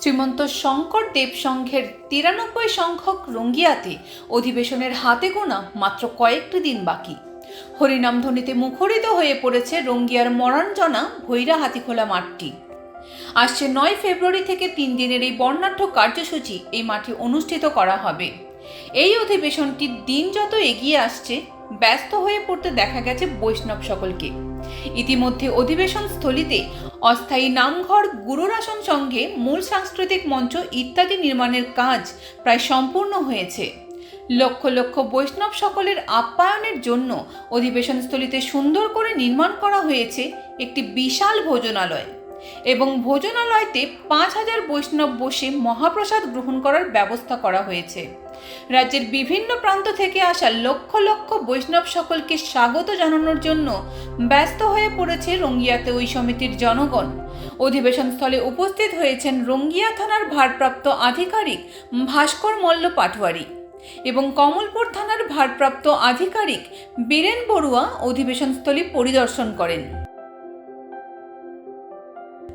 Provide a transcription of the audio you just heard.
শ্রীমন্ত শঙ্কর দেব সংঘের তিরানব্বই সংখ্যক রঙ্গিয়াতে অধিবেশনের হাতে গোনা মাত্র কয়েকটি দিন বাকি। হরিনাম ধ্বনিতে মুখরিত হয়ে পড়েছে রঙ্গিয়ার মরাঞ্জনা ভৈরা হাতিখোলা মাঠটি। আসছে নয় ফেব্রুয়ারি থেকে তিন দিনের এই বর্ণাঢ্য কার্যসূচি এই মাঠে অনুষ্ঠিত করা হবে। এই অধিবেশনটির দিন যত এগিয়ে আসছে, ব্যস্ত হয়ে পড়তে দেখা গেছে বৈষ্ণব সকলকে। ইতিমধ্যে অধিবেশন স্থলিতে অস্থায়ী নামঘর, গুরুরাসন সঙ্গে মূল সাংস্কৃতিক মঞ্চ ইত্যাদি নির্মাণের কাজ প্রায় সম্পূর্ণ হয়েছে। লক্ষ লক্ষ বৈষ্ণব সকলের আপ্যায়নের জন্য অধিবেশন স্থলিতে সুন্দর করে নির্মাণ করা হয়েছে একটি বিশাল ভোজনালয়। এবং ভোজনালয়তে পাঁচ হাজার বৈষ্ণব বসে মহাপ্রসাদ গ্রহণ করার ব্যবস্থা করা হয়েছে। রাজ্যের বিভিন্ন প্রান্ত থেকে আসা লক্ষ লক্ষ বৈষ্ণব সকলকে স্বাগত জানানোর জন্য ব্যস্ত হয়ে পড়েছে রঙ্গিয়াতে ওই সমিতির জনগণ। অধিবেশন স্থলে উপস্থিত হয়েছেন রঙ্গিয়া থানার ভারপ্রাপ্ত আধিকারিক ভাস্কর মল্ল পাটওয়ারি এবং কমলপুর থানার ভারপ্রাপ্ত আধিকারিক বীরেন বড়ুয়া অধিবেশনস্থলী পরিদর্শন করেন।